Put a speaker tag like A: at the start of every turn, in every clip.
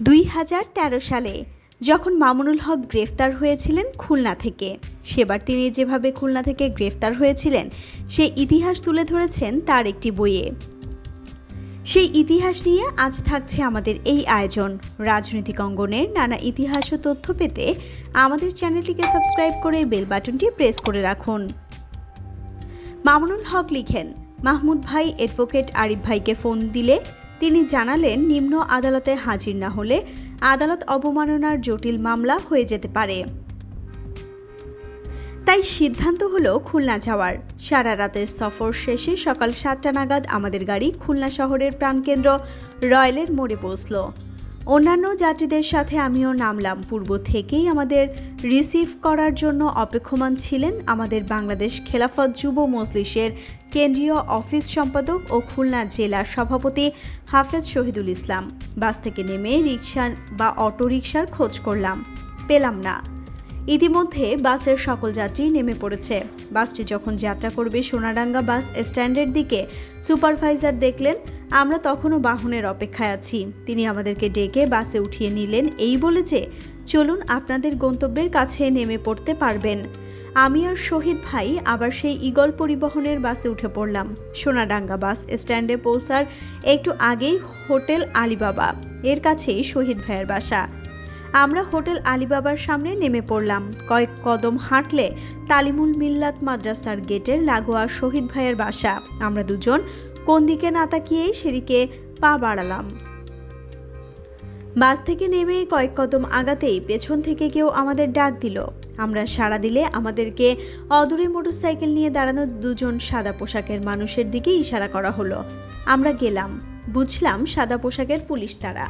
A: দুই হাজার তেরো সালে, যখন মামুনুল হক গ্রেফতার হয়েছিলেন খুলনা থেকে। সেবার তিনি যেভাবে খুলনা থেকে গ্রেফতার হয়েছিলেন, সেই ইতিহাস তুলে ধরেছেন তার একটি বইয়ে। সেই ইতিহাস নিয়ে আজ থাকছে আমাদের এই আয়োজন। রাজনৈতিক অঙ্গনের নানা ইতিহাস ও তথ্য পেতে আমাদের চ্যানেলটিকে সাবস্ক্রাইব করে বেল বাটনটি প্রেস করে রাখুন। মামুনুল হক লিখেন, মাহমুদ ভাই অ্যাডভোকেট আরিফ ভাইকে ফোন দিলে তিনি জানালেন, নিম্ন আদালতে হাজির না হলে আদালত অবমাননার জটিল মামলা হয়ে যেতে পারে। তাই সিদ্ধান্ত হলো খুলনা যাওয়ার। সারা রাতের সফর শেষে সকাল সাতটা নাগাদ আমাদের গাড়ি খুলনা শহরের প্রাণকেন্দ্র রয়্যালের মোড়ে পৌঁছল। অন্যান্য যাত্রীদের সাথে আমিও নামলাম। পূর্ব থেকেই আমাদের রিসিভ করার জন্য অপেক্ষমান ছিলেন আমাদের বাংলাদেশ খেলাফত যুব মজলিসের কেন্দ্রীয় অফিস সম্পাদক ও খুলনা জেলার সভাপতি হাফেজ শহীদুল ইসলাম। বাস থেকে নেমে রিক্সা বা অটো রিক্সার খোঁজ করলাম। পেলাম না। ইতিমধ্যে বাসের সকল যাত্রী নেমে পড়েছে। বাসটি যখন যাত্রা করবে সোনাডাঙ্গা বাস স্ট্যান্ডের দিকে, সুপারভাইজার দেখলেন আমরা তখনও বাহনের অপেক্ষায় আছি। তিনি আমাদেরকে ডেকে বাসে উঠিয়ে নিলেন, এই বলে যে, চলুন আপনাদের গন্তব্যের কাছে নেমে পড়তে পারবেন। আমি আর শহীদ ভাই আবার সেই ইগল পরিবহনের বাসে উঠে পড়লাম। সোনাডাঙ্গা বাস স্ট্যান্ডে পৌঁছার একটু আগেই হোটেল আলিবাবা, এর কাছেই শহীদ ভাইয়ের বাসা। আমরা হোটেল আলিবাবার সামনে নেমে পড়লাম। কয়েক কদম হাঁটলে তালিমুল মিল্লাত মাদ্রাসার গেটের লাগোয়া শহীদ ভাইয়ের বাসা। আমরা দুজন কোন দিকে না তাকিয়েই সেদিকে পা বাড়ালাম। বাস থেকে নেমে কয়েক কদম আগাতেই পেছন থেকে কেউ আমাদের ডাক দিল। আমরা সাড়া দিলে আমাদেরকে অদূরে মোটরসাইকেল নিয়ে দাঁড়ানো দুজন সাদা পোশাকের মানুষের দিকে ইশারা করা হলো। আমরা গেলাম। বুঝলাম সাদা পোশাকের পুলিশ তারা।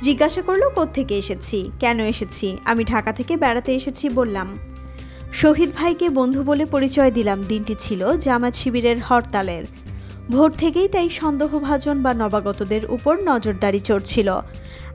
A: জিজ্ঞাসা করল, কোত্থেকে এসেছি? কেন এসেছি? আমি ঢাকা থেকে বেড়াতে এসেছি বললাম। শহীদ ভাইকে বন্ধু বলে পরিচয় দিলাম। দিনটি ছিল জামাত শিবিরের হরতালের। ভোর থেকেই তাই সন্দেহভাজন বা নবাগতদের উপর নজরদারি চড়ছিল।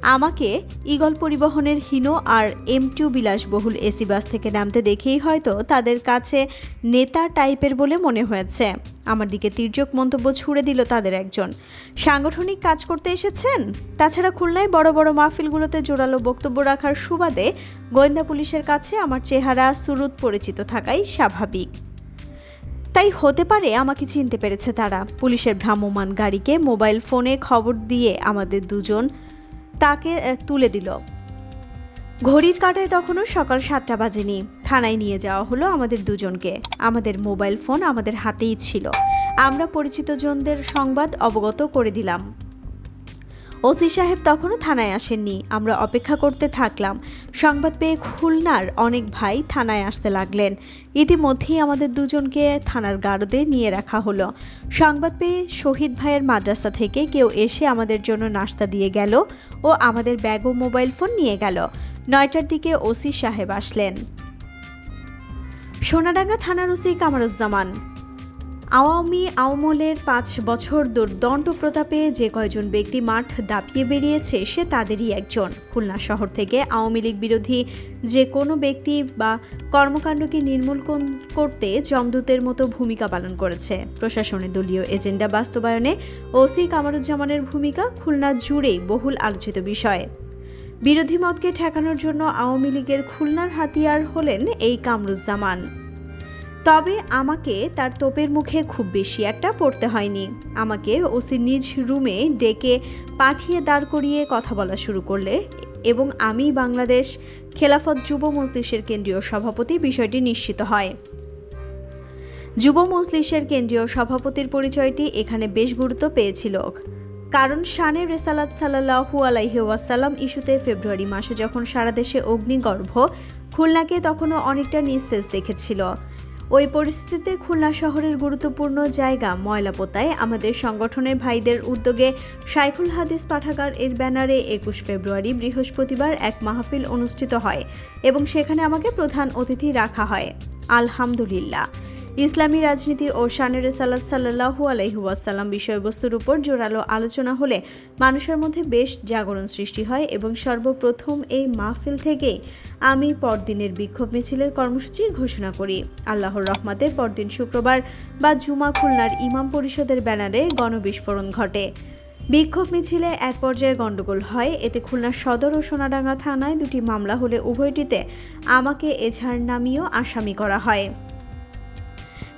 A: আমাকে ইগল পরিবহনের হিনো আর এম টু বিলাসবহুল এসি বাস থেকে নামতে দেখেই হয়তো তাদের কাছে নেতা টাইপের বলে মনে হয়েছে। আমার দিকে তির্যক মন্তব্য ছুড়ে দিল তাদের একজন। সাংগঠনিক কাজ করতে এসেছেন? তাছাড়া খুলনায় বড় বড় মাহফিলগুলোতে জোরালো বক্তব্য রাখার সুবাদে গোয়েন্দা পুলিশের কাছে আমার চেহারা, সুরুত পরিচিত থাকাই স্বাভাবিক। তাই হতে পারে আমাকে চিনতে পেরেছে তারা। পুলিশের ভ্রাম্যমাণ গাড়িকে মোবাইল ফোনে খবর দিয়ে আমাদের দুজন তাকে তুলে দিল। ঘড়ির কাটায় তখনও সকাল সাতটা বাজেনি। থানায় নিয়ে যাওয়া হলো আমাদের দুজনকে। আমাদের মোবাইল ফোন আমাদের হাতেই ছিল। আমরা পরিচিতজনদের সংবাদ অবগত করে দিলাম। ওসি সাহেব তখনও থানায় আসেননি। আমরা অপেক্ষা করতে থাকলাম। সংবাদ পেয়ে খুলনার অনেক ভাই থানায় আসতে লাগলেন। ইতিমধ্যেই আমাদের দুজনকে থানার গারদে নিয়ে রাখা হলো। সংবাদ পেয়ে শহীদ ভাইয়ের মাদ্রাসা থেকে কেউ এসে আমাদের জন্য নাস্তা দিয়ে গেল ও আমাদের ব্যাগ ও মোবাইল ফোন নিয়ে গেল। নয়টার দিকে ওসি সাহেব আসলেন। সোনাডাঙ্গা থানার ওসি কামারুজ্জামান। আওয়ামী আওমলের পাঁচ বছর দুর্দণ্ড প্রতাপে যে কয়জন ব্যক্তি মাঠ দাপিয়ে বেরিয়েছে, সে তাদেরই একজন। খুলনা শহর থেকে আওয়ামী লীগ বিরোধী যে কোনো ব্যক্তি বা কর্মকাণ্ডকে নির্মূল করতে জমদূতের মতো ভূমিকা পালন করেছে। প্রশাসনের দলীয় এজেন্ডা বাস্তবায়নে ওসি কামারুজ্জামানের ভূমিকা খুলনা জুড়েই বহুল আলোচিত বিষয়। বিরোধী মতকে ঠেকানোর জন্য আওয়ামী লীগের খুলনার হাতিয়ার হলেন এই কামরুজ্জামান। তবে আমাকে তার তোপের মুখে খুব বেশি একটা পড়তে হয়নি। আমাকে ওসি নিজ রুমে ডেকে পাঠিয়ে দাঁড় করিয়ে কথা বলা শুরু করলে এবং আমি বাংলাদেশ খেলাফত যুব মজলিসের কেন্দ্রীয় সভাপতি বিষয়টি নিশ্চিত হয়। যুব মজলিসের কেন্দ্রীয় সভাপতির পরিচয়টি এখানে বেশ গুরুত্ব পেয়েছিল। কারণ শানে রেসালাত সাল্লাহু আলাইহি ওয়াসাল্লাম ইস্যুতে ফেব্রুয়ারি মাসে যখন সারা দেশে অগ্নিগর্ভ, খুলনাকে তখনও অনেকটা নিস্তেজ দেখেছিল। ওই পরিস্থিতিতে খুলনা শহরের গুরুত্বপূর্ণ জায়গা ময়লাপোতায় আমাদের সংগঠনের ভাইদের উদ্যোগে সাইফুল হাদিস পাঠাগার এর ব্যানারে একুশ ফেব্রুয়ারি বৃহস্পতিবার এক মাহফিল অনুষ্ঠিত হয় এবং সেখানে আমাকে প্রধান অতিথি রাখা হয়। আলহামদুলিল্লাহ। ইসলামী রাজনীতি ও শানের সালাদ সাল্লাহু আলহিউসাল্লাম বিষয়বস্তুর উপর জোরালো আলোচনা হলে মানুষের মধ্যে বেশ জাগরণ সৃষ্টি হয় এবং সর্বপ্রথম এই মাহফিল থেকে আমি পরদিনের বিক্ষোভ মিছিলের কর্মসূচি ঘোষণা করি। আল্লাহর রহমাতে পরদিন শুক্রবার বা জুমা খুলনার ইমাম পরিষদের ব্যানারে গণবিস্ফোরণ ঘটে। বিক্ষোভ মিছিলে এক পর্যায়ে গণ্ডগোল হয়। এতে খুলনা সদর ও সোনাডাঙ্গা থানায় দুটি মামলা হলে উভয়টিতে আমাকে এজাহার নামিয়েও আসামি করা হয়।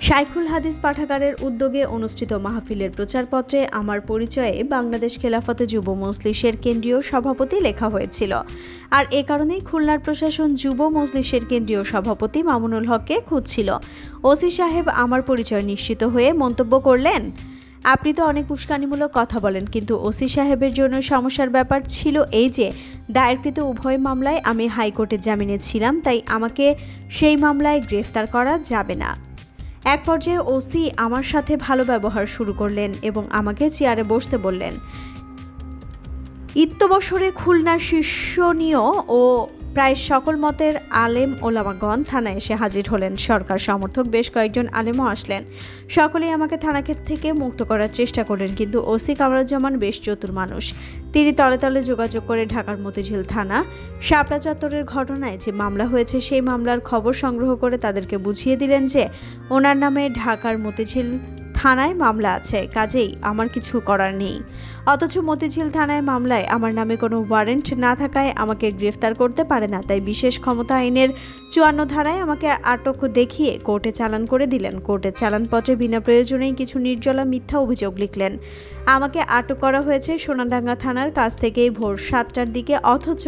A: শাইখুল হাদিস পাঠাগারের উদ্যোগে অনুষ্ঠিত মাহফিলের প্রচারপত্রে আমার পরিচয়ে বাংলাদেশ খেলাফতে যুব মজলিসের কেন্দ্রীয় সভাপতি লেখা হয়েছিল। আর এ কারণেই খুলনার প্রশাসন যুব মজলিসের কেন্দ্রীয় সভাপতি মামুনুল হককে খুঁজছিল। ওসি সাহেব আমার পরিচয় নিশ্চিত হয়ে মন্তব্য করলেন, আপনি তো অনেক উস্কানিমূলক কথা বলেন, কিন্তু ওসি সাহেবের জন্য সমস্যার ব্যাপার ছিল এই যে, দায়েরকৃত উভয় মামলায় আমি হাইকোর্টে জামিনে ছিলাম, তাই আমাকে সেই মামলায় গ্রেফতার করা যাবে না। এক পর্যায়ে ওসি আমার সাথে ভালো ব্যবহার শুরু করলেন এবং আমাকে চেয়ারে বসতে বললেন। ইত্যবসরে খুলনা শীর্ষনীয় ও প্রায় সকল মতের আলেম ওলামাগণ থানায় এসে হাজির হলেন। সরকার সমর্থক বেশ কয়েকজন আলেমও আসলেন। সকলেই আমাকে থানাকে থেকে মুক্ত করার চেষ্টা করলেন, কিন্তু ওসি কামরুজ্জামান বেশ চতুর মানুষ। তিনি তলে তলে যোগাযোগ করে ঢাকার মতিঝিল থানা শাপলা চত্বরের ঘটনায় যে মামলা হয়েছে, সেই মামলার খবর সংগ্রহ করে তাদেরকে বুঝিয়ে দিলেন যে, ওনার নামে ঢাকার মতিঝিল থানায় মামলা আছে, কাজেই আমার কিছু করার নেই। অথচ মতিঝিল থানায় মামলায় আমার নামে কোনো ওয়ারেন্ট না থাকায় আমাকে গ্রেফতার করতে পারে না, তাই বিশেষ ক্ষমতা আইনের চুয়ান্ন ধারায় আমাকে আটক দেখিয়ে কোর্টে চালান করে দিলেন। কোর্টে চালানপত্রে বিনা প্রয়োজনেই কিছু নির্জলা মিথ্যা অভিযোগ লিখলেন। আমাকে আটক করা হয়েছে সোনাডাঙ্গা থানার কাছ থেকে ভোর সাতটার দিকে, অথচ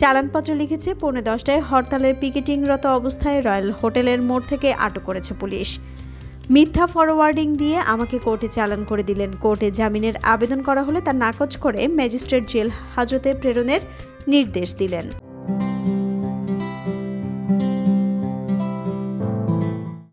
A: চালানপত্র লিখেছে পৌনে দশটায় হরতালের পিকেটিংরত অবস্থায় রয়্যাল হোটেলের মোড় থেকে আটক করেছে পুলিশ। মিথ্যা ফরওয়ার্ডিং দিয়ে আমাকে কোর্টে চালান করে দিলেন। কোর্টে জামিনের আবেদন করা হলে তা নাকচ করে ম্যাজিস্ট্রেট জেল হাজতে প্রেরণের নির্দেশ দিলেন।